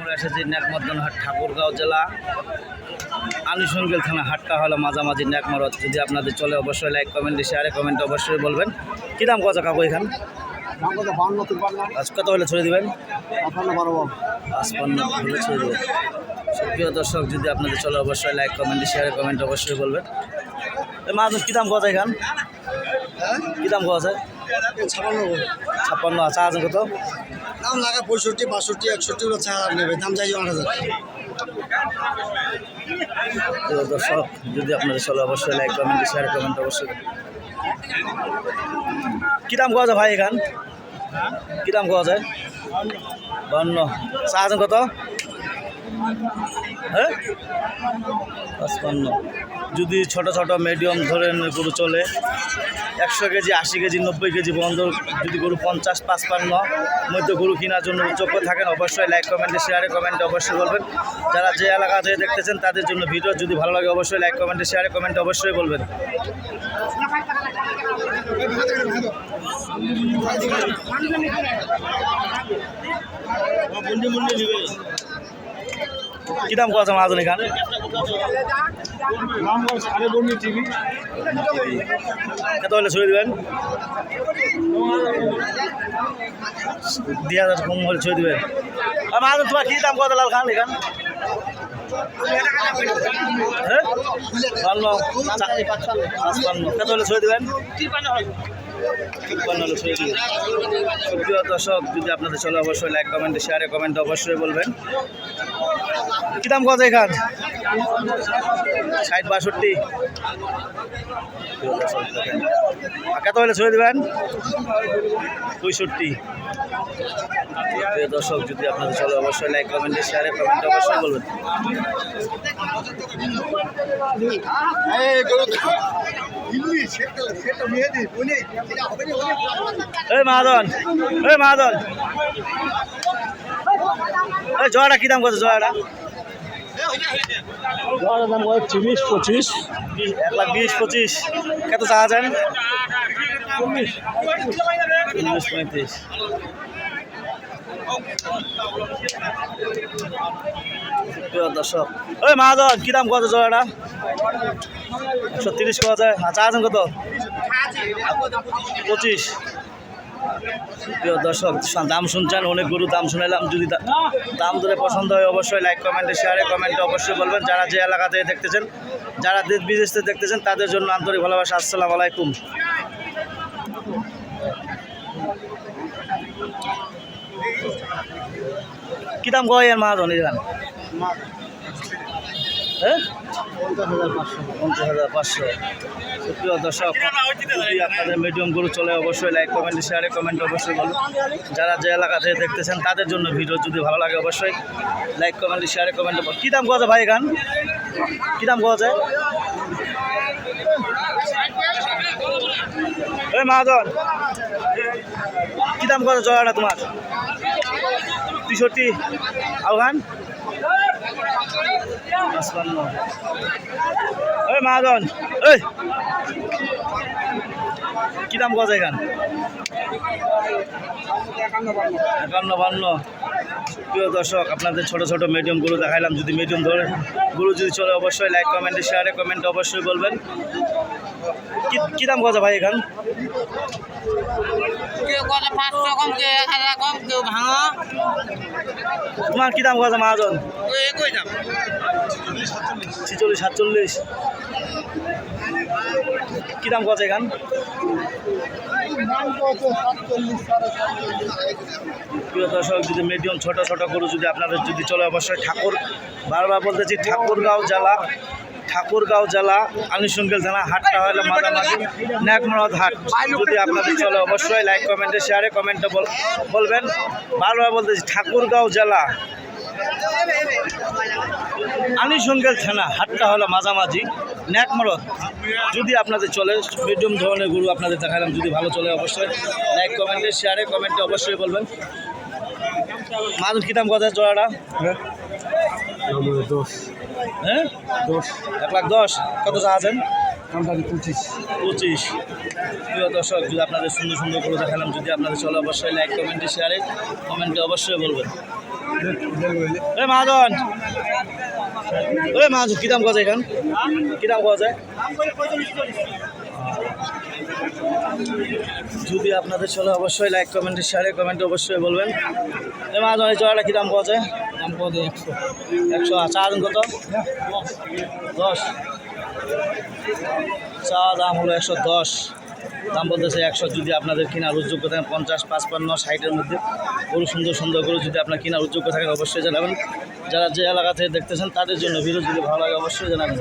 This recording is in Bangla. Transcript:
আমরা এসেছি নেকমদ্দনহাট ঠাকুরগাঁও জেলা আনুষঙ্গিল থানা হাটটা হলো মাঝামাঝি নেকমরত যদি আপনাদের চলে অবশ্যই লাইক কমেন্টে শেয়ারে কমেন্ট অবশ্যই বলবেন। কী দাম কত কাকু এখান? কত? আজ হলে ছড়ে দিবেন? পাঁচপান্ন হলে ছড়ে দেবেন। প্রিয় দর্শক যদি আপনাদের চলে অবশ্যই লাইক কমেন্টে শেয়ারে কমেন্ট অবশ্যই বলবেন। এই মাছ কী দাম কত এখান? কী দাম কত আছে? ছাপান্ন ছাপ্পান্ন। আছে আছে কত? দাম লাগা পঁয়ষট্টি, বাষট্টি, একষট্টি হলো চার হাজার নেবে। দাম চাই আট হাজার। দর্শক, যদি আপনাদের চলে অবশ্যই লাইক কমেন্ট শেয়ার কমেন্ট অবশ্যই কী দাম কোয়া যায় ভাই এখান? কী দাম কোয়া যায়? বান্ন। আছেন কত? হ্যাঁ? পাঁচপান্ন। যদি ছোট ছোট মিডিয়াম ধরনের গরু চলে, একশো কেজি, আশি কেজি, নব্বই কেজি বন্ধ যদি গরু পঞ্চাশ, পাঁচপান্ন মধ্যে গরু কেনার জন্য চোখ থাকেন, অবশ্যই লাইক কমেন্টে শেয়ারে কমেন্টে অবশ্যই বলবেন। যারা যে এলাকা থেকে দেখতেছেন, তাদের জন্য ভিডিও যদি ভালো লাগে, অবশ্যই লাইক কমেন্টে শেয়ারে কমেন্টে অবশ্যই বলবেন। কী দাম কথা মাহাজন এখানে বন্ডি টিভি। কত হলে ছড়িয়ে দেবেন? দুই হাজার কম হলে ছড়িয়ে দেবেন। মাহাজন তোমার কী দাম কত লাল খান এখান? হ্যাঁ? ভালো কত হলে ছড়িয়ে দেবেন? সুপ্রিয় দর্শক, যদি আপনাদের চলে, অবশ্যই লাইক কমেন্টে শেয়ারে কমেন্ট অবশ্যই বলবেন। কী দাম কত এখান? ষাট বাষট্টি। কত হলে ছড়িয়ে দেবেন। পঁয়ষট্টি। প্রিয় দর্শক, যদি আপনাদের চলে, অবশ্যই লাইক কমেন্টে শেয়ারে কমেন্ট অবশ্যই বলবেন। এই মাহাদন এই মাহাদন এই জয়াটা কী দাম কত? জয়াটা? দাম কত? বিশ পঁচিশ? এক লাখ বিশ পঁচিশ। কত চাওয়া যান উনিশ পঁয়ত্রিশ। দর্শক ওই মাহাজন কী দাম কত জয়াটা একশো তিরিশ কত আচ্ছা আছেন কত? পঁচিশ। প্রিয় দর্শক দাম শুনছেন অনেক গরু, দাম শুনেলাম যদি দাম ধরে পছন্দ হয় অবশ্যই লাইক কমেন্টে শেয়ারে কমেন্টে অবশ্যই বলবেন। যারা যে এলাকা থেকে দেখতেছেন, যারা দেশ বিদেশ দেখতেছেন, তাদের জন্য আন্তরিক ভালোবাসা। আসসালামু আলাইকুম। কি দাম কয় এর মাহাজন এখান হ্যাঁ? পাঁচশো। সুপ্রিয় দর্শক আপনাদের চলে, অবশ্যই লাইক কমেন্ট শেয়ারে কমেন্ট অবশ্যই বলুন। যারা যে এলাকা দেখতেছেন, তাদের জন্য ভিডিও যদি ভালো লাগে, অবশ্যই লাইক কমেন্ট শেয়ারে কমেন্ট কী দাম কোয়া যায় কী দাম কোয়া যায়? এই কী দাম কত জয়াটা তোমার? তেষট্টি। আহ্বান ওই মাহাজন ওই কি দাম কত এখান? একান্ন, বান্ন। প্রিয় দর্শক, আপনাদের ছোট ছোট মিডিয়াম গরু দেখাইলাম। যদি মিডিয়াম ধরে, গরু যদি চলে, অবশ্যই লাইক কমেন্টে শেয়ারে কমেন্ট অবশ্যই বলবেন। কি দাম কত ভাই এখান? তোমার কি দাম কত মহাজন? ছিচল্লিশ সাতচল্লিশ। কি দাম কত এখান? প্রিয় দর্শক যদি মিডিয়াম ছোট ছোট গরু যদি আপনাদের যদি চলে অবশ্যই ঠাকুর বারবার বলতেছি ঠাকুরগাঁও জেলা ঠাকুরগাঁও জেলা আনুষঙ্গিল থানা হাটটা হলো মাঝামাঝি ন্যাকমরদ হাট। যদি আপনাদের চলে, অবশ্যই লাইক কমেন্টে শেয়ারে কমেন্টে বলবেন। বারবার বলতেছি, ঠাকুরগাঁও জেলা আনিসঙ্গেল থানা, হাটটা হলো মাঝামাঝি ন্যাকমরদ যদি আপনাদের চলে মিডিয়াম ধরনের গরু আপনাদের দেখালাম, যদি ভালো চলে, অবশ্যই লাইক কমেন্টে শেয়ারে কমেন্টে অবশ্যই বলবেন। মাদুর কিতাম কথা জোড়াটা? দোষ হ্যাঁ দোষ এক লাখ দশ। কত চা আছেন? আমদানি পঁচিশ। পঁচিশ। প্রিয় দর্শক যদি আপনাদের সুন্দর সুন্দর করে দেখালাম যদি আপনাদের চলে অবশ্যই লাইক কমেন্টে শেয়ারে কমেন্টে অবশ্যই বলবেন। এ মহাজন! এ মহাজন কি দাম কথা এখান? কি দাম কথা যদি আপনাদের চলে অবশ্যই লাইক কমেন্টে শেয়ারে কমেন্টে অবশ্যই বলবেন। মহাজন এই চড়াটা কী দাম পাওয়া যায় দাম পাওয়া যায় একশো। একশো আর চা দাম কত? দশ। চা দাম হলো একশো দশ। দাম বলতেছে একশো যদি আপনাদের কেনার উদ্যোগ্য থাকেন পঞ্চাশ পাঁচপান্ন ষাটের মধ্যে। গরু সুন্দর সুন্দর গরু যদি আপনার কেনার উদ্যোগ্য থাকেন অবশ্যই জানাবেন। যারা যে এলাকা থেকে দেখতেছেন তাদের জন্য ভিডিও যদি ভালো লাগে অবশ্যই জানাবেন।